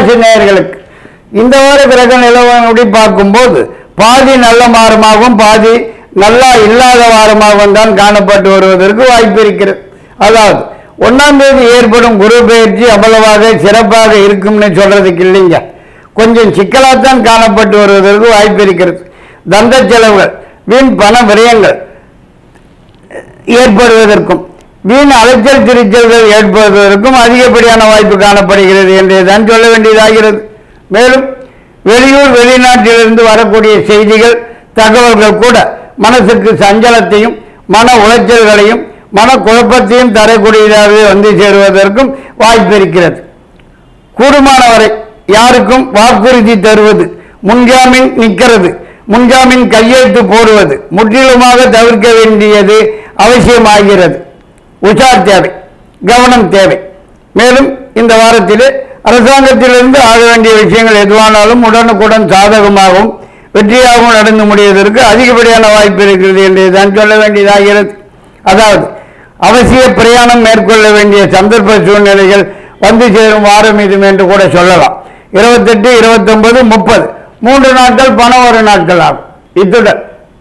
கடகராசி நேயர்களுக்கு இந்த வார கிரக நிலவரப்படி பார்க்கும்போது பாதி நல்ல வாரமாகவும் பாதி நல்லா இல்லாத வாரமாகவும் தான் காணப்பட்டு வருவதற்கு வாய்ப்பு இருக்கிறது. அதாவது ஒன்றாம் தேதி ஏற்படும் குரு பயிற்சி அவ்வளவாக சிறப்பாக இருக்கும்னு சொல்றதுக்கு இல்லைங்க. கொஞ்சம் சிக்கலாத்தான் காணப்பட்டு வருவதற்கு வாய்ப்பு இருக்கிறது. தந்த செலவுகள் வீண் பண விரயங்கள் ஏற்படுவதற்கும். வீண் அலைச்சல் திருச்சல்கள் ஏற்படுவதற்கும் அதிகப்படியான வாய்ப்பு காணப்படுகிறது என்று தான் சொல்ல வேண்டியதாகிறது. மேலும் வெளியூர் வெளிநாட்டிலிருந்து வரக்கூடிய செய்திகள் தகவல்கள் கூட மனசுக்கு சஞ்சலத்தையும் மன உளைச்சல்களையும் மன குழப்பத்தையும் தரக்கூடியதாகவே வந்து சேருவதற்கும் வாய்ப்பு இருக்கிறது. கூடுமானவரை யாருக்கும் வாக்குறுதி தருவது முன்ஜாமீன் நிற்கிறது முன்ஜாமீன் கையெழுத்து போடுவது முற்றிலுமாக தவிர்க்க வேண்டியது அவசியமாகிறது. உஷார் தேவை கவனம் தேவை. மேலும் இந்த வாரத்திலே அரசாங்கத்திலிருந்து ஆக வேண்டிய விஷயங்கள் எதுவானாலும் உடனுக்குடன் சாதகமாகவும் வெற்றியாகவும் நடந்து முடிவதற்கு அதிகப்படியான வாய்ப்பு இருக்கிறது என்று தான் சொல்ல வேண்டியதாகிறது அதாவது அவசிய பிரயாணம் மேற்கொள்ள வேண்டிய சந்தர்ப்ப சூழ்நிலைகள் வந்து சேரும் வாரம் இது என்று கூட சொல்லலாம். இருபத்தெட்டு இருபத்தொன்பது முப்பது. மூன்று நாட்கள் பணம் ஒரு நாட்கள் ஆகும். இத்துடன்